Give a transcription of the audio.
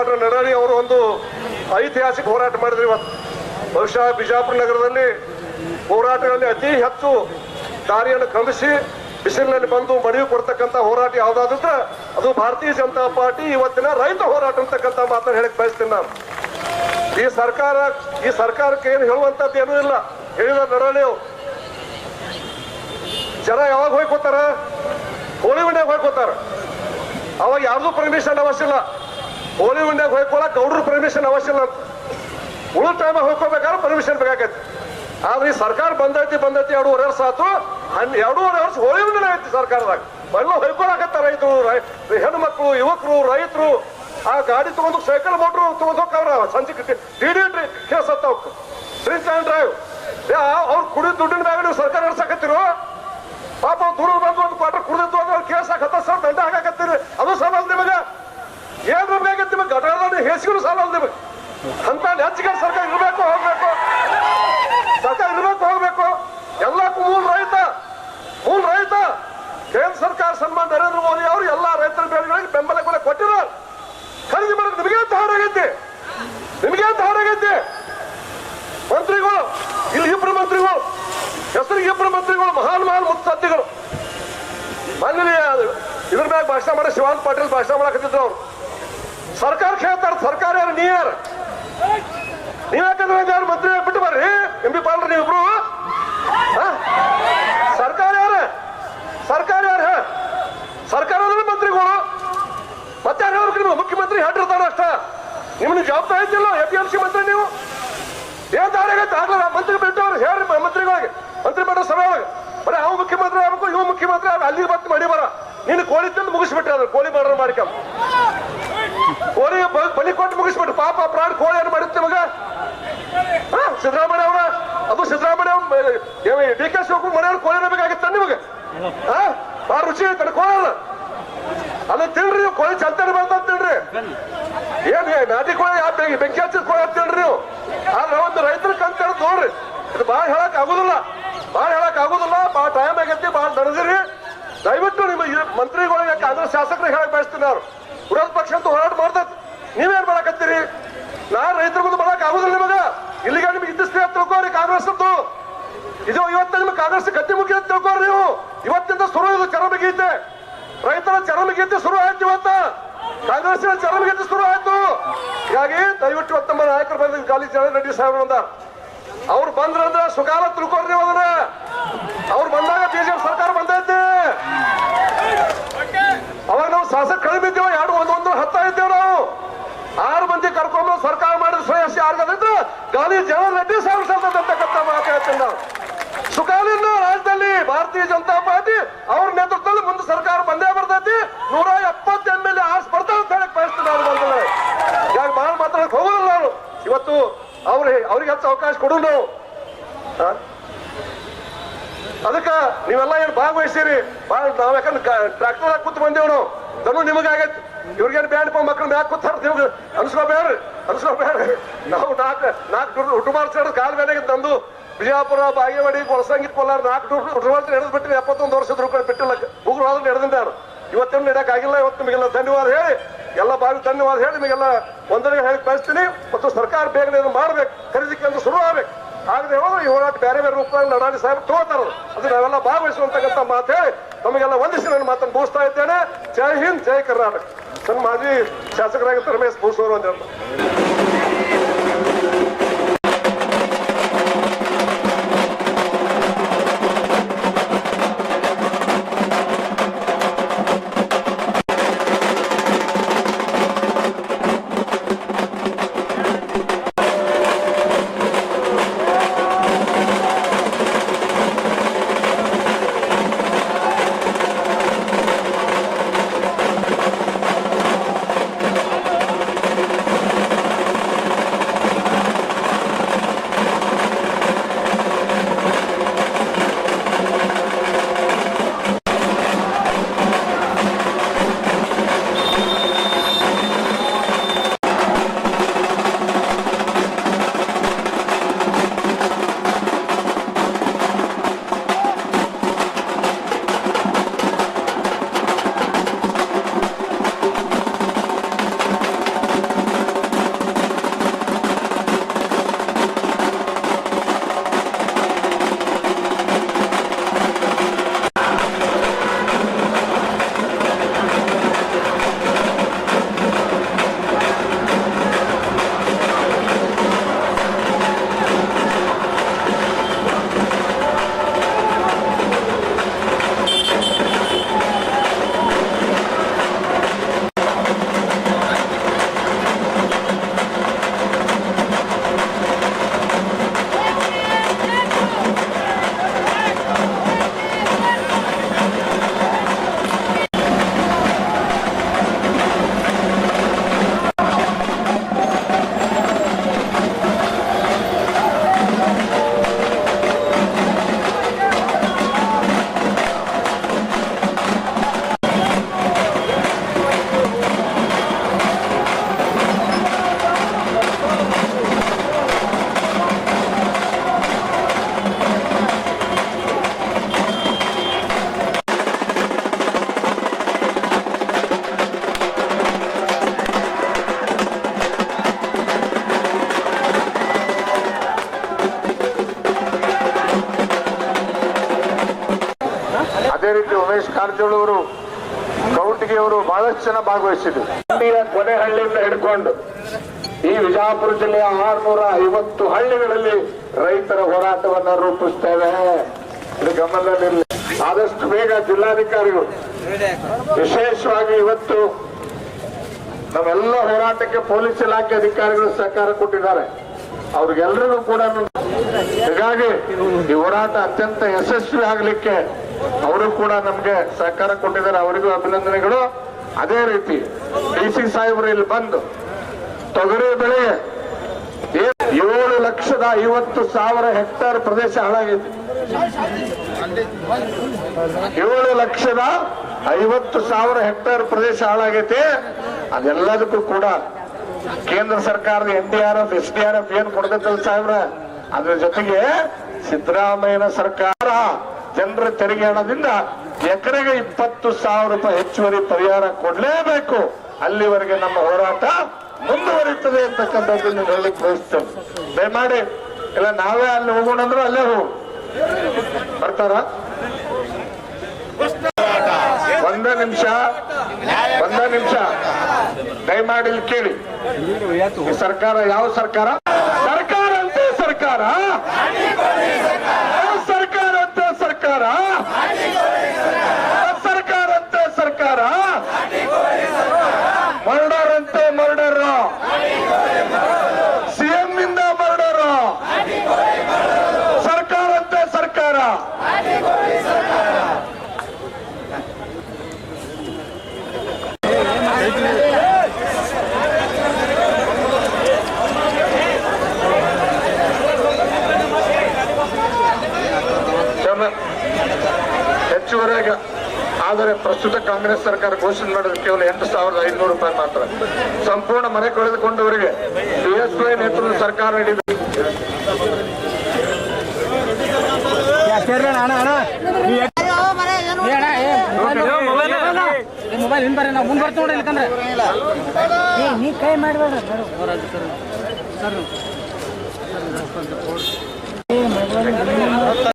ಪಾಟೀಲ್ ನಡಾರಿ ಅವರು ಒಂದು ಐತಿಹಾಸಿಕ ಹೋರಾಟ ಮಾಡಿದ್ರು ಇವತ್ತು. ಬಹುಶಃ ಬಿಜಾಪುರ ನಗರದಲ್ಲಿ ಹೋರಾಟಗಳಲ್ಲಿ ಅತಿ ಹೆಚ್ಚು ದಾರಿಯನ್ನು ಕ್ರಮಿಸಿ ಬಿಸಿಲಿನಲ್ಲಿ ಬಂದು ಮಡಿವು ಕೊಡ್ತಕ್ಕಂಥ ಹೋರಾಟ ಯಾವುದಾದ್ರೆ ಅದು ಭಾರತೀಯ ಜನತಾ ಪಾರ್ಟಿ ಇವತ್ತಿನ ರೈತ ಹೋರಾಟ ಅಂತಕ್ಕಂಥ ಮಾತನ್ನು ಹೇಳಕ್ ಬಯಸ್ತೀನಿ ನಾನು. ಈ ಸರ್ಕಾರ, ಈ ಸರ್ಕಾರಕ್ಕೆ ಏನು ಹೇಳುವಂತದ್ದು ಏನೂ ಇಲ್ಲ. ಹೇಳಿದ ನಡಾಳಿ ಜನ ಯಾವಾಗ ಹೋಗ್ಕೋತಾರ ಹೋಳಿ ಹೋಗಿ ಹೋಗ್ಕೋತಾರ ಅವಾಗ ಯಾರ್ದು ಪರ್ಮಿಷನ್ ಅವಶ್ಯ ಇಲ್ಲ. ಹೋಳಿ ಉಂಡ್ಯಾಗ ಹೋಗ್ಕೊಳಕ್ ಅವ್ರ ಪರ್ಮಿಷನ್ ಅವಶ್ಯ ಇಲ್ಲ. ಉಳಿದ ಟೈಮ್ ಹೋಗ್ಕೋಬೇಕಾದ್ರೆ ಪರ್ಮಿಷನ್ ಬೇಕಾಗೈತಿ. ಆದ್ರೆ ಈ ಸರ್ಕಾರ ಬಂದೈತಿ ಬಂದೈತಿ ಎರಡೂವರೆ ವರ್ಷ ಆತು ಎರಡೂವರೆ ವರ್ಷ ಹೋಳಿ ಉಂಡನೆ ಐತಿ ಸರ್ಕಾರದಾಗ. ಎಲ್ಲ ಹೋಯ್ಕೊಳಕತ್ತ ರೈತರು ಹೆಣ್ಣು ಮಕ್ಕಳು ಯುವಕರು, ರೈತರು. ಆ ಗಾಡಿ ತಗೊಂಡು ಸೈಕಲ್ ಮೋಟ್ರು ತಗೊಂಡು ಹೋಗ್ತಾವ್ರ. ಸಂಜೆ ಡಿ ಡಿ ಕೇಸ್ ಹತ್ತಾವ. ಡ್ರಿಂಕ್ ಆ್ಯಂಡ್ ಡ್ರೈವ್ ಅವ್ರು ಕುಡಿದ ದುಡ್ಡಿನ ಮ್ಯಾಗ ನೀವು ಸರ್ಕಾರ ನಡ್ಸಕತ್ತಿರೋ? ಪಾಪ ದೂರ ಬಂದು ಒಂದು ಕ್ವಾರ್ಟರ್ ಕುಡಿದಿತ್ತು ಅಂದ್ರೆ ಕೇಸ್ ಹಾಕತ್ತ ಸರ್ ದಂಡ ಹಾಕತ್ತೀರಿ ಅದು ಸಾಲ ಅಲ್ಲ ನಿಮಗೆ ಏನ್ ಬೇಕಾಗತ್ತೆ ನಿಮಗೆ ಘಟಕದ ಹೇಸಿಗಳು ಸಾಲ ನಿಮಗೆ ಅಂತ ಹೆಚ್ಚಿಗೆ ಸರ್ಕಾರ ಇರಬೇಕು, ಹೋಗ್ಬೇಕು. ಸರ್ಕಾರ ಇರಬೇಕು, ಹೋಗ್ಬೇಕು. ಎಲ್ಲಕ್ಕೂ ಮೂಲ ರೈತ ಮೂಲ ರೈತ. ಕೇಂದ್ರ ಸರ್ಕಾರ ಸನ್ಮಾನ ನರೇಂದ್ರ ಮೋದಿ ಅವರು ಎಲ್ಲಾ ರೈತರ ಬೆಳೆಗಳಿಗೆ ಬೆಂಬಲ ಬೆಲೆ ಕೊಟ್ಟಿದ್ದಾರೆ ಖರೀದಿ ಮಾಡಕ್ ನಿಮಗೆ ಅಂತ ಹಾರಾಗೈತಿ ನಿಮಗೆ ಅಂತ ಹಾರಾಗೈತಿ ಮಂತ್ರಿಗಳು, ಇಲ್ಲಿ ಇಬ್ಬರು ಮಂತ್ರಿಗಳು, ಹೆಸರಿಗೆ ಇಬ್ಬರು ಮಂತ್ರಿಗಳು, ಮಹಾನ್ ಮಹಾನ್ ಮುತ್ಸದ್ದಿಗಳು. ಮಾನ್ಯ ಇದ್ರ ಮ್ಯಾಗ ಭಾಷಣ ಮಾಡಿ ಶಿವಾನಂದ ಪಾಟೀಲ್ ಭಾಷಣ ಮಾಡಕತ್ತಿದ್ರು ಅವ್ರು. ಸರ್ಕಾರ ಕೇಳ್ತಾರ ಸರ್ಕಾರ ಯಾರು, ನೀ ನೀವ್ ಯಾರು ಮಂತ್ರಿ ಬಿಟ್ಟು ಬರ್ರಿ? ಎಂ ಪಿ ಪಾಲ್ರಿ ನೀವಿಬ್ರು? ಸರ್ಕಾರ ಯಾರ? ಸರ್ಕಾರ ಯಾರ? ಅಂದ್ರೆ ಮಂತ್ರಿಗಳು. ಮತ್ತೆ ಯಾರು ನೀವು? ಮುಖ್ಯಮಂತ್ರಿ ಹೇಳಿರ್ತಾರ ಅಷ್ಟ. ನಿಮ್ಗೆ ಜವಾಬ್ದಾರಿ ಇದೆಯಲ್ಲ ಎ ಪಿ ಎಂ ಸಿ ಮಂತ್ರಿ ನೀವು. ಏನ್ ದಾರಿಗೈತೆ ಆಗ್ಲಲ್ಲ. ಮಂತ್ರಿ ಬಿಟ್ಟವ್ರು ಹೇಳ್ರಿ ಮಂತ್ರಿಗಳಿಗೆ? ಮಂತ್ರಿ ಮಾಡೋ ಸಭೆ ಒಳಗೆ ಬರೀ ಅವ್ ಮುಖ್ಯಮಂತ್ರಿ ಆಗ್ಬೇಕು, ಇವ್ ಮುಖ್ಯಮಂತ್ರಿ ಅಲ್ಲಿ ಬತ್ ಮಾಡಿ ಬರ ನೀನು ಕೋಳಿ ತಂದು ಮುಗಿಸ್ಬಿಟ್ರೆ ಅದ್ರ ಕೋಳಿ ಮಾಡ್ರ ಮಾಡ್ಕೊಂಡ್ ಕೋಳಿ ಬ- ಬಲಿ ಕೊಟ್ಟು ಮುಗಿಸ್ಬಿಟ್ರು ಪಾಪ ಪ್ರಾಣ ಕೋಳಿ ಏನು ಮಾಡುತ್ತೆ ಮಗ ಸಿದ್ದರಾಮಯ್ಯ ಅವರ? ಅದು ಸಿದ್ದರಾಮಯ್ಯ ಡಿ ಕೆ ಶಿವಕುಮಾರ್ ಮನೆಯವ್ರು ಕೋಳಿ ಬೇಕಾಗಿತ್ತ ನಿಮಗೆ? ಆ ಭಾಳ ರುಚಿ ಐತೆ ಕೋಳಿ ಅಲ್ಲ. ಅದನ್ನ ತಿಳ್ರಿ ನೀವು, ಕೋಳಿ ಚಂತನ ಬಂತ ತಿಳ್ರಿ ಏನ್ ನಾಟಿ ಕೋಳಿ ಯಾವ ಬೆಂಕಿ ಬೆಂಕಿ ಹಚ್ಚಿದ ಕೋಳಿ ಅಂತ ತಿಳ್ರಿ ನೀವು. ಆದ್ರೆ ಒಂದು ರೈತರ ಕಂತ ನೋಡ್ರಿ, ಇದು ಭಾಳ ಹೇಳಕ್ ಆಗುದಿಲ್ಲ. ಭಾಳ ಹೇಳಕ್ ಆಗುದಿಲ್ಲ ಭಾಳ ಟೈಮ್ ಆಗೈತಿ ಭಾಳ ನಡೆದಿರಿ. ದಯವಿಟ್ಟು ನಿಮ್ಮ ಮಂತ್ರಿಗಳಿಗೆ, ಕಾಂಗ್ರೆಸ್ ಶಾಸಕರಿಗೆ ಹೇಳಕ್ ಬಯಸ್ತೀನಿ ಅವ್ರು ವಿರೋಧ ಪಕ್ಷ ಅಂತ ಹೋರಾಟ ಮಾಡ್ತದೆ ಮಾಡಕತ್ತೀರಿ ನಾ ರೈತರ ಮುಂದೆ ಬರಕ್ ಆಗುದಿಲ್ಲ ನಿಮಗ. ಇಲ್ಲಿಗೆ ನಿಮ್ಗೆ ಇದ್ದಿಸ್ತೀವಿ ಅಂತ ತಿಳ್ಕೋರಿ ಕಾಂಗ್ರೆಸ್ ಅಂತೂ. ಇದು ಇವತ್ತ ನಿಮ್ಗೆ ಕಾಂಗ್ರೆಸ್ ಗಟ್ಟಿ ಮುಖ್ಯ ಅಂತ ತಿಳ್ಕೋರಿ ನೀವು. ಇವತ್ತಿಂದ ಶುರು ಇದು ಚರಮಗೀತೆ ರೈತರ ಚರಮಗೀತೆ ಶುರು ಆಯ್ತು ಇವತ್ತ. ಕಾಂಗ್ರೆಸ್ಸಿನ ಚರಮಗೀತೆ ಶುರು ಆಯ್ತು. ಹೀಗಾಗಿ ದಯವಿಟ್ಟು ಇವತ್ತು ನಮ್ಮ ನಾಯಕರು ಬಂದ ಗಾಲಿ ಜನ ರೆಡ್ಡಿ ಸಾಹೇಬ್ರು ಅಂತ ಅವ್ರು ಬಂದ್ರಂದ್ರ ಸುಖಾಲ ತಿಳ್ಕೊರಿ ನೀವು ಅದನ್ನ. ಅವ್ರು ಬಂದಾಗ ಬಿಜೆಪಿ ಸರ್ಕಾರ ಬಂದೈತಿ. ಅವಾಗ ನಾವು ಶಾಸಕ ಕಡಿಮೆ ಇದ್ದೇವೆ ಎರಡು ಒಂದು ಒಂದು ಹತ್ತ ಇದ್ದೇವೆ ನಾವು ಆರು ಮಂದಿ ಕರ್ಕೊಂಡು ಸರ್ಕಾರ ಆರ್ಗದಿದ್ರೆ ಗಾಲಿ ಜನ ರೆಡ್ಡಿ ಸಾಹೇಬ್ ಅಂತಕ್ಕಂಥ ಮಾತು ಹೇಳ್ತೀನಿ ನಾವು. ಸುಖಾಲಿನ ರಾಜ್ಯದಲ್ಲಿ ಭಾರತೀಯ ಜನತಾ ಪಾರ್ಟಿ ಅವ್ರ ನೇತೃತ್ವದಲ್ಲಿ ಮುಂದೆ ಸರ್ಕಾರ ಬಂದೇ ಬರ್ತೈತಿ. ನೂರ ಎಪ್ಪತ್ತು ಎಂ ಎಲ್ ಎ ಆರ್ಸ್ ಬರ್ತಾರೆ ಅಂತ ಹೇಳಕ್ ಬಯಸ್ತೀನಿ ಯಾಕೆ ಭಾಳ ಮಾತಾಡಕ್ ಹೋಗೋದಿಲ್ಲ ನಾನು? ಇವತ್ತು ಅವ್ರಿಗೆ ಅವ್ರಿಗೆ ಹೆಚ್ಚು ಅವಕಾಶ ಕೊಡು ನಾವು. ಅದಕ್ಕೆ ಅದಕ್ಕ ನೀವೆಲ್ಲ ಏನು ಭಾಗವಹಿಸಿರಿ ಭಾಳ ನಾವ್ ಯಾಕಂದ್ರೆ ಟ್ರಾಕ್ಟರ್ ಹಾಕಿ ಕೂತ್ ಬಂದೇವ್ ನಾವು. ನಿಮಗೆ ನಿಮಗಾಗೈತಿ. ಇವ್ರಿಗೇನು ಬ್ಯಾಂಡ್ ಮಕ್ಕಳು ಮ್ಯಾಕ್ ಕೂತಾರ ನಿಮ್ಗೆ ಅನ್ಸ್ಕೋಬೇಡ್ರಿ ಅನ್ಸ್ಕೋಬೇಡ್ರಿ ನಾವು ನಾಲ್ಕು ನಾಲ್ಕು ಹುಟ್ಟುಮಾರ್ ಸೇರಿದ ಕಾಲ್ ಮೇಲೆ ತಂದು ಬಿಜಾಪುರ, ಬಾಗೇವಾಡಿ, ಕೊಳಸಂಗಿ ಕೊಲ್ಲಾರ ನಾಲ್ಕು ಹುಟ್ಟುಮಾರ್ ನಡೆದು ಬಿಟ್ಟಿರಿ ಎಪ್ಪತ್ತೊಂದು ವರ್ಷದ ರೂಪಾಯಿ ಬಿಟ್ಟಿಲ್ಲ. ಮುಗುರು ಆದ್ರೆ ನಡೆದಿಂದ ಇವತ್ತೇನು ನಡೆಯೋಕ್ಕಾಗಿಲ್ಲ, ಇವತ್ತು ನಿಮಗೆಲ್ಲ ಧನ್ಯವಾದ ಹೇಳಿ. ಎಲ್ಲ ಬಾರಿ ಧನ್ಯವಾದ ಹೇಳಿ, ನಿಮಗೆಲ್ಲ ಒಂದರಿಗೆ ಹೇಳಿ ಕಳಿಸ್ತೀನಿ. ಮತ್ತು ಸರ್ಕಾರ ಬೇಗನೆ ಇದನ್ನು ಮಾಡ್ಬೇಕು. ಖರೀದಿ ಕೇಂದ್ರ ಶುರು ಆಗ್ಬೇಕು. ಆಗದೆ ಹೋದ್ರೆ ಈ ಹೋರಾಟ ಬೇರೆ ಬೇರೆ ರೂಪದಲ್ಲಿ ನಡಾಡಿ ಸಾಹೇಬ್ ತಗೋತಾರ. ಅದು ನಾವೆಲ್ಲ ಭಾಗವಹಿಸುವಂತಕ್ಕಂಥ ಮಾತು ಹೇಳಿ ತಮಗೆಲ್ಲ ವಂದಿಸಿ ನನ್ನ ಮಾತನ್ನು ಬೋಸ್ತಾ ಇದ್ದೇನೆ. ಜೈ ಹಿಂದ್, ಜೈ ಕರ್ನಾಟಕ. ನನ್ನ ಮಾಜಿ ಶಾಸಕರಾಗಿದ್ದ ರಮೇಶ್ ಭೂಸೂರು ಅಂತ ಕಾರಜೋಳ ಅವರು ಕೌಟಿಗೆ ಅವರು ಬಹಳಷ್ಟು ಜನ ಭಾಗವಹಿಸಿದ್ರು. ಹಳ್ಳಿಯ ಕೊನೆ ಹಿಡ್ಕೊಂಡು ಈ ವಿಜಾಪುರ ಜಿಲ್ಲೆಯ ಆರ್ನೂರ ಐವತ್ತು ಹಳ್ಳಿಗಳಲ್ಲಿ ರೈತರ ಹೋರಾಟವನ್ನ ರೂಪಿಸ್ತೇವೆ. ಇದು ಗಮನದಲ್ಲಿರಲಿ ಆದಷ್ಟು ಬೇಗ ಜಿಲ್ಲಾಧಿಕಾರಿಗಳು ವಿಶೇಷವಾಗಿ ಇವತ್ತು ನಮ್ಮೆಲ್ಲ ಹೋರಾಟಕ್ಕೆ ಪೊಲೀಸ್ ಇಲಾಖೆ ಅಧಿಕಾರಿಗಳು ಸಹಕಾರ ಕೊಟ್ಟಿದ್ದಾರೆ. ಅವ್ರಿಗೆಲ್ಲರಿಗೂ ಕೂಡ ಹೀಗಾಗಿ ಈ ಹೋರಾಟ ಅತ್ಯಂತ ಯಶಸ್ವಿ ಆಗಲಿಕ್ಕೆ ಅವರು ಕೂಡ ನಮ್ಗೆ ಸಹಕಾರ ಕೊಟ್ಟಿದ್ದಾರೆ, ಅವರಿಗೂ ಅಭಿನಂದನೆಗಳು. ಅದೇ ರೀತಿ ಡಿ ಸಿ ಸಾಹೇಬರು ಇಲ್ಲಿ ಬಂದು ತೊಗರಿ ಬೆಳೆ ಏಳು ಲಕ್ಷದ ಐವತ್ತು ಸಾವಿರ ಹೆಕ್ಟೇರ್ ಪ್ರದೇಶ ಹಾಳಾಗಿದೆ. ಏಳು ಲಕ್ಷದ ಐವತ್ತು ಸಾವಿರ ಹೆಕ್ಟೇರ್ ಪ್ರದೇಶ ಹಾಳಾಗೈತಿ. ಅದೆಲ್ಲದಕ್ಕೂ ಕೂಡ ಕೇಂದ್ರ ಸರ್ಕಾರದ N D R F, S D R F ಏನ್ ಕೊಡ್ತೈತಲ್ಲ ಸಾಹೇಬ್ರ? ಅದ್ರ ಜೊತೆಗೆ ಸಿದ್ದರಾಮಯ್ಯನ ಸರ್ಕಾರ ಜನರ ತೆರಿಗೆ ಹಣದಿಂದ ಎಕರೆಗೆ ಇಪ್ಪತ್ತು ಸಾವಿರ ರೂಪಾಯಿ ಹೆಚ್ಚುವರಿ ಪರಿಹಾರ ಕೊಡಲೇಬೇಕು. ಅಲ್ಲಿವರೆಗೆ ನಮ್ಮ ಹೋರಾಟ ಮುಂದುವರಿತದೆ ಅಂತಕ್ಕಂಥದ್ದನ್ನು ಹೇಳಲಿಕ್ಕೆ ಬಯಸ್ತೇವೆ ದಯಮಾಡಿ, ಇಲ್ಲ, ನಾವೇ ಅಲ್ಲಿ ಹೋಗೋಣ ಅಂದ್ರೆ ಅಲ್ಲೇ ಹೋಗು. ಬರ್ತಾರ? ಒಂದ ನಿಮಿಷ ಒಂದ ನಿಮಿಷ. ದಯಮಾಡಿ ಕೇಳಿ. ಸರ್ಕಾರ ಯಾವ ಸರ್ಕಾರ? ಸರ್ಕಾರ ಅಂತ ಸರ್ಕಾರ ಸರ್ಕಾರ ಅಂತ ಸರ್ಕಾರ ಮರ್ಡರ್ ಅಂತೆ ಮರ್ಡರ್ ಸಿಎಂ ಇಂದ ಮರ್ಡರ್ ಸರ್ಕಾರ ಅಂತೆ ಸರ್ಕಾರ ಕ್ಷಮ ಹೆಚ್ಚುವರಿಯಾಗಿ ಆದರೆ ಪ್ರಸ್ತುತ ಕಾಂಗ್ರೆಸ್ ಸರ್ಕಾರ ಘೋಷಣೆ ಮಾಡಿದ್ರೆ ಕೇವಲ ಎಂಟು ಸಾವಿರದ ಐನೂರು ರೂಪಾಯಿ ಮಾತ್ರ. ಸಂಪೂರ್ಣ ಮನೆ ಕಳೆದುಕೊಂಡವರಿಗೆ ಬಿಎಸ್ವೈ ನೇತೃತ್ವದ ಸರ್ಕಾರ ನೀಡಿದೆ. ಮೊಬೈಲ್ ಹಿಂದ್ ಬರ್ರಿ ನಾವು ಮುಂದೆ ಬರ್ತೀವಿ ನೋಡಿ ಇಲ್ಲಕಂದ್ರೆ ನೀ ಕೈ ಮಾಡಬೇಡ ಸರ್